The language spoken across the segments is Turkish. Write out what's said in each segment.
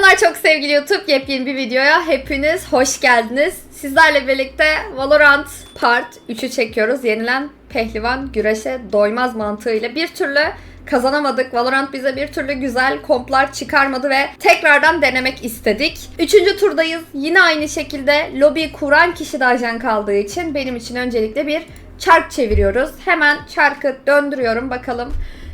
Selamlar çok sevgili YouTube. Yepyeni bir videoya hepiniz hoş geldiniz. Sizlerle birlikte Valorant Part 3'ü çekiyoruz. Yenilen pehlivan güreşe doymaz mantığıyla bir türlü kazanamadık. Valorant bize bir türlü güzel komplar çıkarmadı ve tekrardan denemek istedik. Üçüncü turdayız. Yine aynı şekilde lobi kuran kişi de ajan kaldığı için benim için öncelikle bir çark çeviriyoruz. Hemen çarkı döndürüyorum bakalım.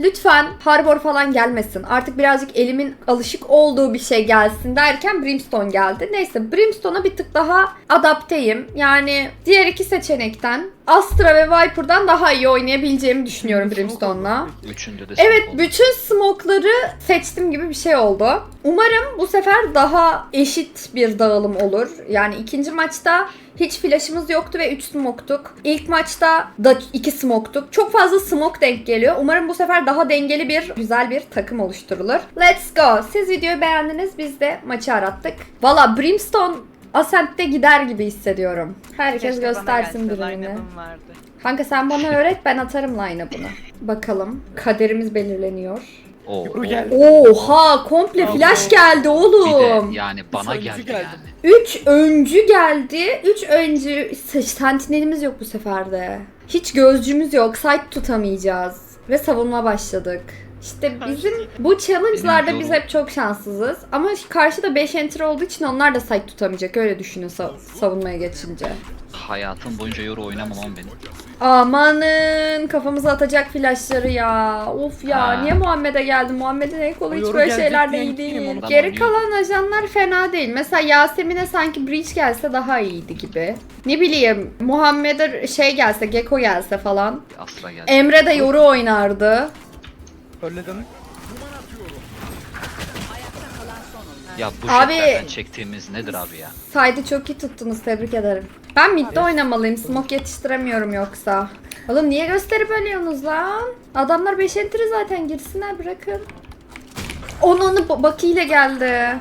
Lütfen harbor falan gelmesin. Artık birazcık elimin alışık olduğu bir şey gelsin derken Brimstone geldi. Neyse Brimstone'a bir tık daha adapteyim. Yani diğer iki seçenekten Astra ve Viper'dan daha iyi oynayabileceğimi düşünüyorum Brimstone'la. Üçünde de Evet oldu. bütün smoke'ları seçtim gibi bir şey oldu. Umarım bu sefer daha eşit bir dağılım olur. Yani ikinci maçta hiç flash'ımız yoktu ve 3 smoke'tuk. İlk maçta da 2 smoke'tuk. Çok fazla smoke denk geliyor. Umarım bu sefer daha dengeli bir güzel bir takım oluşturulur. Let's go. Siz videoyu beğendiniz. Biz de maçı arattık. Valla Brimstone Ascent'te gider gibi hissediyorum. Herkes Keşke göstersin birini. Kanka sen bana öğret ben atarım line-up'ını. Bakalım. Kaderimiz belirleniyor. Oo, Ebru oo. Oha komple Bravo. flash geldi Bir de oğlum. yani bana geldi, geldi. yani. 3 öncü geldi. 3 öncü sentinelimiz yok bu seferde. Hiç gözcümüz yok. Site tutamayacağız. Ve savunma başladık. İşte bizim bu challenge'larda biz hep çok şanssızız. Ama karşıda 5 enter olduğu için onlar da site tutamayacak. Öyle düşünün sa- savunmaya geçince. Hayatım boyunca yoru oynamam ama benim. Amanın kafamıza atacak flashları ya. Of ya Ha. niye Muhammed'e geldi? Muhammed'in el kolu hiç yoru böyle gelecek şeyler diye gittim değil. ondan Geri kalan ajanlar fena değil. Mesela Yasemin'e sanki Breach gelse daha iyiydi gibi. Ne bileyim Muhammed'e şey gelse, Gecko gelse falan. Astra geldi. Emre de yoru oynardı. Öyle demek. ya bu Abi- jetlerden çektiğimiz nedir abi ya? Side'ı çok iyi tuttunuz tebrik ederim. Ben midde oynamalıyım. Smoke yetiştiremiyorum yoksa. Oğlum niye gösterip ölüyorsunuz lan? Adamlar 5 entry zaten girsinler bırakın. Onu onu Baki ile geldi.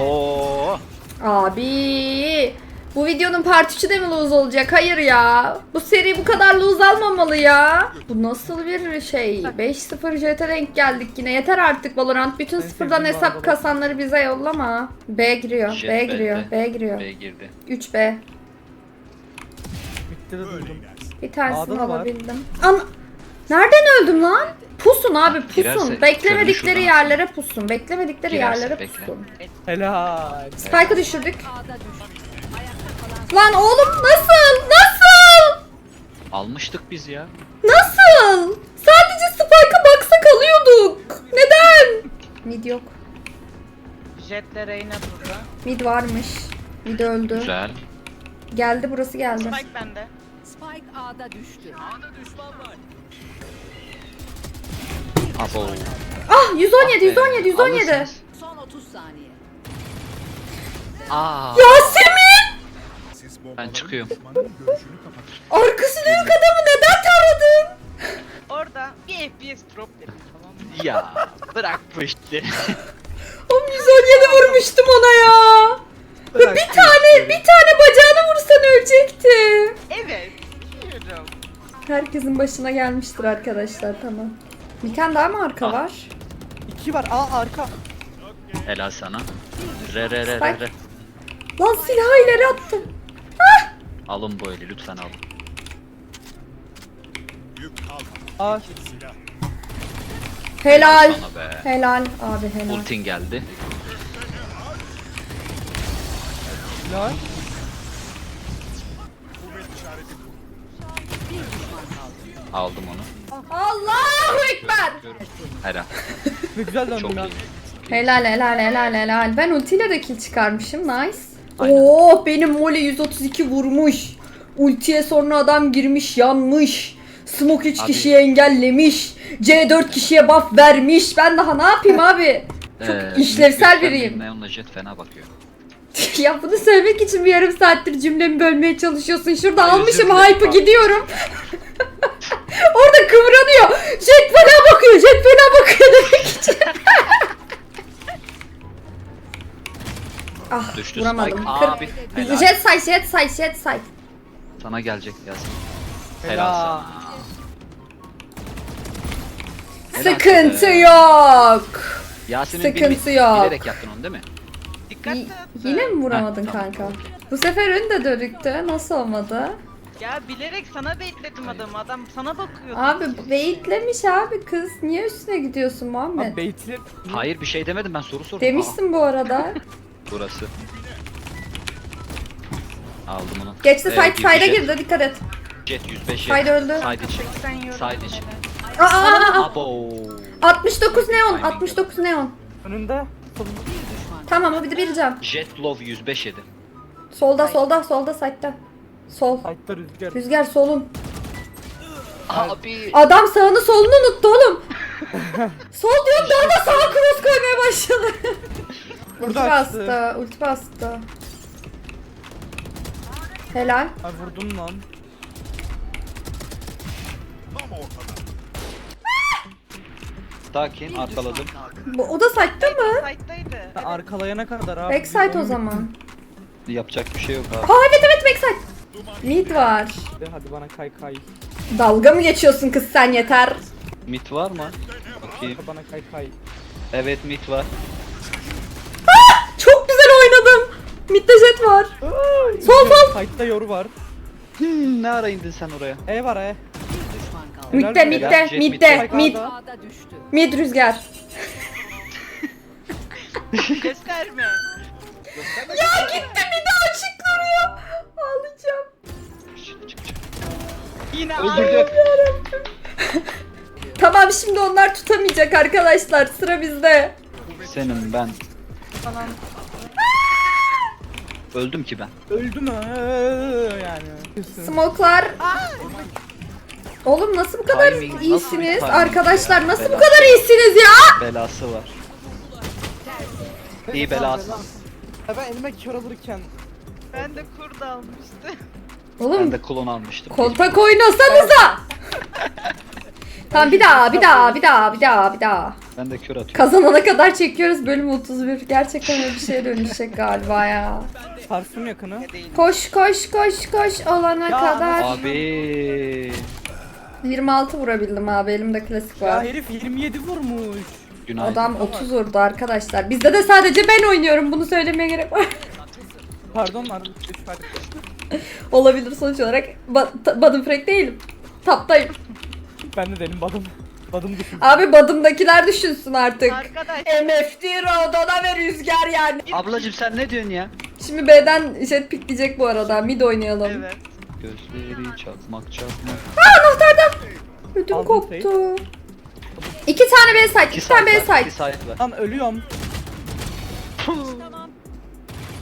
Oho. Abi bu videonun part 3'ü de mi lose olacak? Hayır ya. Bu seri bu kadar lose almamalı ya. Bu nasıl bir şey? 5-0 JT denk geldik yine. Yeter artık Valorant. Bütün sıfırdan hesap kasanları bize yollama. B giriyor. Jet B giriyor. B giriyor. B girdi. 3B. Bitti de duydum. Bir tanesini A'da da var. alabildim. Ana... Nereden öldüm lan? Pusun abi pusun. Girerse Beklemedikleri yerlere pusun. Beklemedikleri Girerse yerlere bekle. pusun. Helal. Spike'ı düşürdük. Lan oğlum nasıl? Nasıl? Almıştık biz ya. Nasıl? Sadece Spike'a baksak alıyorduk. Neden? Mid yok. Jetle Reyna burada. Mid varmış. Mid öldü. Güzel. Geldi burası geldi. Spike bende. Spike A'da düştü. Abo. Ah 117 117 Aferin. 117. Alırsınız. Son 30 saniye. Aa. Yasemin! Ben çıkıyorum. Arkası dönük adamı neden taradın? Orada bir FPS problemi tamam mı? ya bırak bu işte. Oğlum 117 vurmuştum ona ya. Ve bir tane bir tane bacağını vursan ölecekti. Evet. Biliyorum. Herkesin başına gelmiştir arkadaşlar tamam. Bir tane daha mı arka Ah. var? İki var. Aa arka. Helal sana. Re re re re re. Lan silahı ileri attım. Alın bu eli lütfen alın. Aa. Helal. Sana be. Helal abi helal. Ultin geldi. Helal. Aldım onu. Allahu Ekber. Helal. Ne güzel döndüm Çok iyi. Helal helal helal helal. Ben ultiyle de kill çıkarmışım. Nice. Aynen. Oo benim Molly 132 vurmuş. Ultiye sonra adam girmiş yanmış. Smoke 3 Abi- kişiyi engellemiş. C4 kişiye buff vermiş. Ben daha ne yapayım abi? Çok Ee, işlevsel biriyim. Neon'la Jet fena bakıyor. ya bunu söylemek için bir yarım saattir cümlemi bölmeye çalışıyorsun. Şurada Ay, özür almışım hype'ı gidiyorum. Orada kıvranıyor. Jet fena bakıyor. Jet fena bakıyor demek için. Ah Düştü vuramadım. Spike. Kır- Abi. Helal. Jet side, jet side, jet side. Sana gelecek Yasin. Helal Helal. sana. Helal Sıkıntı yok. Yasemin Sıkıntı bir yok. bilerek yaptın onu değil mi? Dikkatli Y- yine mi vuramadın Heh, tamam. kanka? Bu sefer ön de dönüktü. Nasıl olmadı? Ya bilerek sana bekledim adamı. Adam sana bakıyordu. Abi beyitlemiş abi kız. Niye üstüne gidiyorsun Muhammed? Abi baitli. Hayır bir şey demedim ben soru sordum. Demişsin bu arada. Burası. Aldım onu. Geçti Evet, side side'a girdi dikkat et. Jet 105 jet. Side öldü. Side içi. 80 euro. Side içi. Aa, aa, aa. Abo. 69 neon, Timing 69 neon. Önünde. Tamam o bir de bir can. Jet low 105 yedi. Solda, solda, solda side'da. Sol. Side'da rüzgar. Rüzgar solun. Abi. Adam sağını solunu unuttu oğlum. Sol diyorum daha da sağa cross koymaya başladı. ulti Burada açtı. bastı, ulti bastı. Helal. Ay vurdum lan. Sakin arkaladım. Bu, o da side'da mı? Side'daydı. Ha, arkalayana kadar abi. Backside o zaman. Yapacak bir şey yok abi. Aa evet evet backside. Mid var. Hadi, hadi bana kay kay. Dalga mı geçiyorsun kız sen yeter. Mit var mı? Bakayım. Bana kay kay. Evet mit var. Mid'de jet var. Sol sol. Side'da yoru var. Hmm, ne ara indin sen oraya? E var e. Bir düşman kaldı. Mid'de mid'de mid'de Jet mid. mid'de. A'da düştü. Mid rüzgar. Gösterme. Ya gitti mid'e açık duruyor. Ağlayacağım. Çık, çık, çık. Yine Öldürdü. Tamam şimdi onlar tutamayacak arkadaşlar. Sıra bizde. Senin ben. falan. Öldüm ki ben. Öldü mü? Yani. Smoklar. Oğlum nasıl bu kadar Timing, nasıl bir iyisiniz? timing Arkadaşlar ya? nasıl bu Bela. kadar iyisiniz ya? Belası var. İyi belası. Ya ben elime kör alırken Ben de kurd almıştı. Oğlum Ben de klon almıştım. kontak oynasanıza. tamam bir daha bir daha bir daha bir daha bir daha. Ben de kör atıyorum. Kazanana kadar çekiyoruz bölüm 31. Gerçekten öyle bir şeye dönüşecek galiba ya. sarsın yakını. Koş koş koş koş olana Ya, kadar. Abi. 26 vurabildim abi elimde klasik Ya var. herif 27 vurmuş. Günaydın. Adam 30 vurdu arkadaşlar. Bizde de sadece ben oynuyorum. Bunu söylemeye gerek var. Pardon. Üç fark. Olabilir sonuç olarak. Ba ta- Badım frek değilim. Taptayım. Ben de dedim badım. Badım düşün. Abi badımdakiler düşünsün artık. Arkadaş. MFT Rodona ve Rüzgar yani. Ablacım sen ne diyorsun ya? Şimdi B'den jet pikleyecek bu arada. Mid oynayalım. Evet. Gözleri çakmak çakmak. Ödüm Aldın koptu. İki tane B site, iki tane B site. site var. Lan ölüyorum.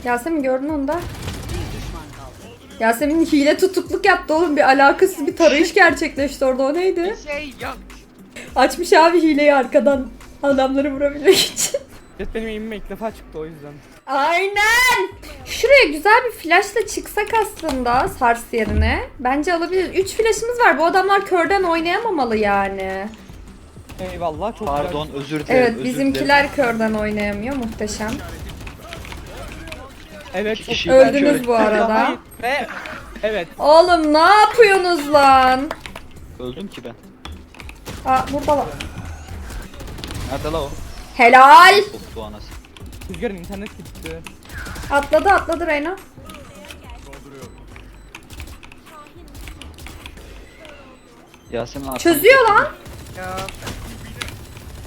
Yasemin gördün onu da. Bir düşman kaldı. Yasemin hile tutukluk yaptı oğlum. Bir alakasız bir tarayış gerçekleşti orada. O neydi? Bir şey yok. Açmış abi hileyi arkadan adamları vurabilmek için. Jet benim eğimime ilk defa çıktı o yüzden. Aynen. Şuraya güzel bir flashla çıksak aslında Sars yerine. Bence alabiliriz. 3 flashımız var. Bu adamlar körden oynayamamalı yani. Eyvallah çok Pardon özür dilerim. Evet özür bizimkiler körden oynayamıyor. Muhteşem. güzel. Evet. Kişi güzel. Öldünüz bu arada. Ve evet. Oğlum ne yapıyorsunuz lan? Öldüm ki ben. Aa burada var. Nerede la o? Helal. Koptu anası. Rüzgarın internet gitti. Atladı atladı Reyna. Yasemin arkamda. Çözüyor lan.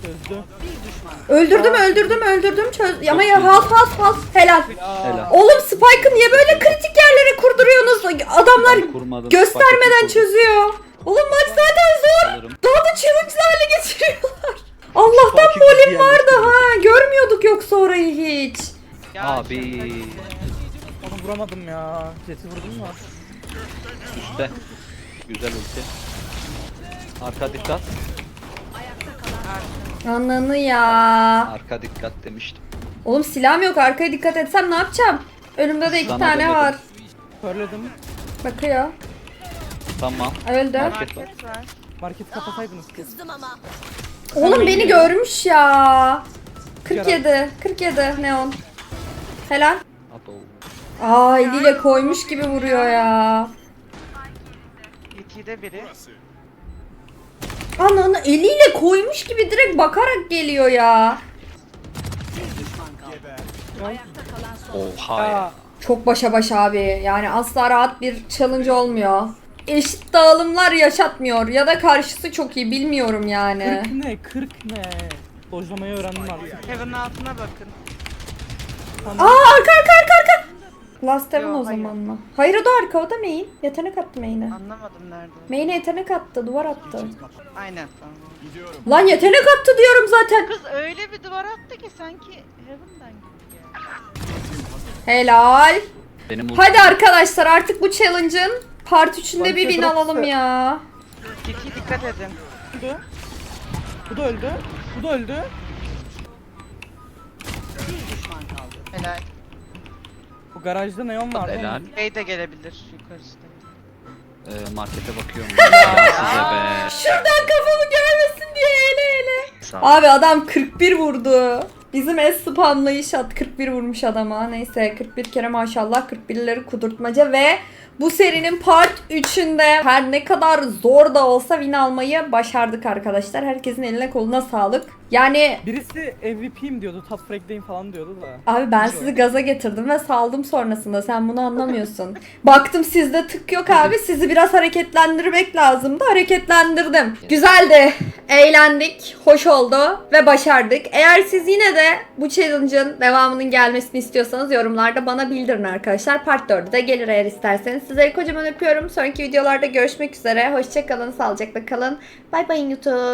Çözdü. Bir düşman. Öldürdüm öldürdüm öldürdüm. Çöz... Ama ya halt halt halt. Helal. Helal. Oğlum Spike'ı niye böyle kritik yerlere kurduruyorsunuz? Adamlar Ben kurmadım. göstermeden çözüyor. Oğlum maç zaten zor. alırım. Daha da challenge hale getiriyorlar. Allah'tan Spike'ı molim gizli vardı yerleştirdim. ha. Görmüyorduk yoksa orayı hiç. Abi. Onu vuramadım ya. Jet'i vurdum mu? Üstte. Güzel ulti. Arka dikkat. Ananı ya. Arka dikkat demiştim. Oğlum silahım yok. Arkaya dikkat etsem ne yapacağım? Önümde de iki Sana tane demedim. var. Körledim. Bakıyor. Tamam. Öldü. Market var. Market var. Marketi kapataydınız. Oğlum beni görmüş ya. 47. 47 neon. Helal. Aa eliyle koymuş gibi vuruyor ya. İkide biri. Ananı eliyle koymuş gibi direkt bakarak geliyor ya. kaldı. Ayakta kalan son. Oha. Ya Çok başa baş abi. Yani asla rahat bir challenge olmuyor. Eşit dağılımlar yaşatmıyor ya da karşısı çok iyi bilmiyorum yani. 40 ne 40 ne. Dojlamayı öğrendim artık. Heaven'ın altına bakın. Aa arka arka arka arka. Last Heaven Yo, o hayır. zaman mı? Hayır o da arka o da main. Yetenek attı main'e. Anlamadım nerede. Main'e yetenek attı duvar attı. Aynen tamam. Lan yetenek attı diyorum zaten. Kız öyle bir duvar attı ki sanki Heaven'dan gibi geldi. Helal. Benim Hadi arkadaşlar artık bu challenge'ın part 3'ünde bir Bence alalım ya. Tiki dikkat edin. Öldü. Bu da öldü. Bu da öldü. Bir düşman kaldı. Helal. Bu garajda neon vardı. Helal. Bey de gelebilir yukarısı. Ee, markete bakıyorum. ya size be. Şuradan kafamı görmesin diye ele ele. Sağ ol. Abi adam 41 vurdu. Bizim es spamlayış at 41 vurmuş adama. Neyse 41 kere maşallah 41'leri kudurtmaca ve bu serinin part 3'ünde her ne kadar zor da olsa win almayı başardık arkadaşlar. Herkesin eline koluna sağlık. Yani Birisi MVP'yim diyordu. Top frag'deyim falan diyordu da. Abi ben sizi gaza getirdim ve saldım sonrasında. Sen bunu anlamıyorsun. Baktım sizde tık yok abi. Sizi biraz hareketlendirmek lazımdı. Hareketlendirdim. Güzeldi. Eğlendik. Hoş oldu. Ve başardık. Eğer siz yine de bu challenge'ın devamının gelmesini istiyorsanız yorumlarda bana bildirin arkadaşlar. Part 4'ü de gelir eğer isterseniz. Sizleri kocaman öpüyorum. Sonraki videolarda görüşmek üzere. Hoşçakalın. Sağlıcakla kalın. Bay bay YouTube.